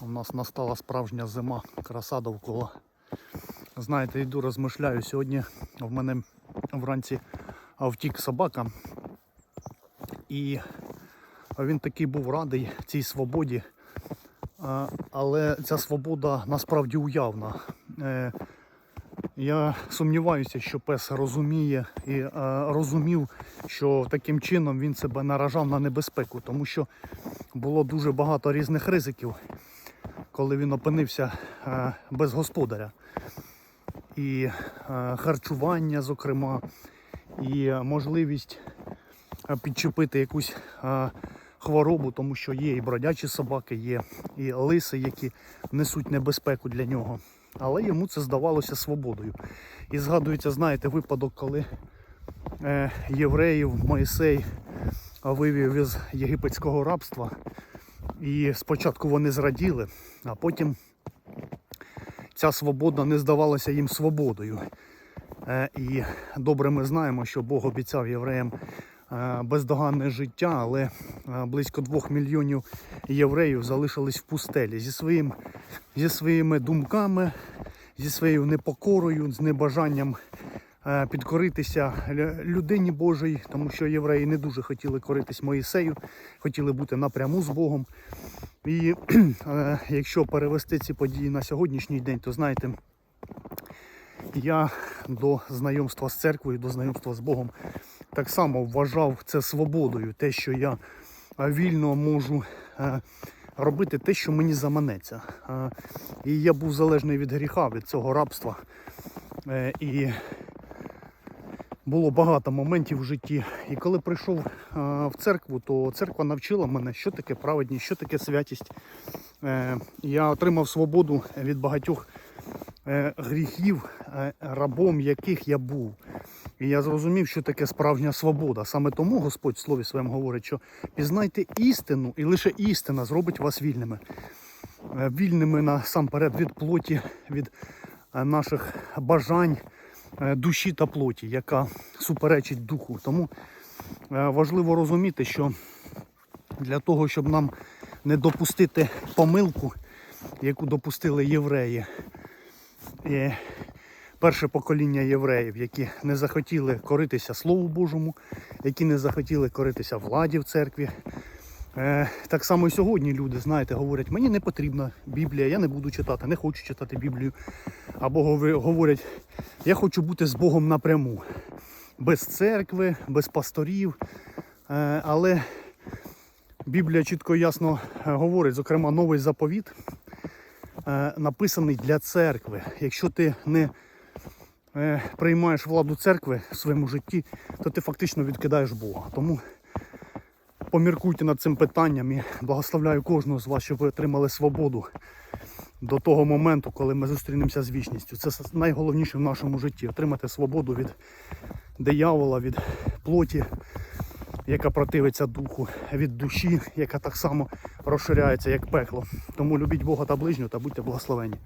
У нас настала справжня зима, краса довкола. Знаєте, йду розмишляю. Сьогодні в мене вранці втік собака. І він такий був радий цій свободі. Але ця свобода насправді уявна. Е, Я сумніваюся, що пес розуміє і е, розумів, що таким чином він себе наражав на небезпеку, тому що було дуже багато різних ризиків, коли він опинився е, без господаря. І е, харчування, зокрема, і можливість е, підчепити якусь хворобу, тому що є і бродячі собаки, є і лиси, які несуть небезпеку для нього. Але йому це здавалося свободою. І згадується, знаєте, випадок, коли євреїв Моїсей вивів із єгипетського рабства. І спочатку вони зраділи, а потім ця свобода не здавалася їм свободою. Е, І добре ми знаємо, що Бог обіцяв євреям е, бездоганне життя, але е, близько двох мільйонів євреїв залишились в пустелі зі, своїм, зі своїми думками, зі своєю непокорою, з небажанням підкоритися людині Божій, тому що євреї не дуже хотіли коритись Моїсею, хотіли бути напряму з Богом. І е, якщо перевести ці події на сьогоднішній день, то знаєте, я до знайомства з церквою, до знайомства з Богом так само вважав це свободою, те, що я е, вільно можу е, робити те, що мені заманеться. Е, І я був залежний від гріха, від цього рабства. Е, І було багато моментів в житті. І коли прийшов е, в церкву, то церква навчила мене, що таке праведність, що таке святість. Е, Я отримав свободу від багатьох е, гріхів, рабом яких я був. І я зрозумів, що таке справжня свобода. Саме тому Господь в слові своєму говорить, що пізнайте істину, і лише істина зробить вас вільними. Вільними насамперед від плоті, від наших бажань, душі та плоті, яка суперечить духу. Тому е, важливо розуміти, що для того, щоб нам не допустити помилку, яку допустили євреї, е, перше покоління євреїв, які не захотіли коритися Слову Божому, які не захотіли коритися владі в церкві. Е, Так само і сьогодні люди, знаєте, говорять, мені не потрібна Біблія, я не буду читати, не хочу читати Біблію. Або говорять, я хочу бути з Богом напряму, без церкви, без пасторів. Е, Але Біблія чітко і ясно е, говорить, зокрема, новий заповіт написаний для церкви. Якщо ти не приймаєш владу церкви в своєму житті, то ти фактично відкидаєш Бога. Тому поміркуйте над цим питанням і благословляю кожного з вас, щоб ви отримали свободу до того моменту, коли ми зустрінемося з вічністю. Це найголовніше в нашому житті отримати свободу від диявола, від плоті, яка противиться духу, від душі, яка так само розширяється, як пекло. Тому любіть Бога та ближнього та будьте благословені.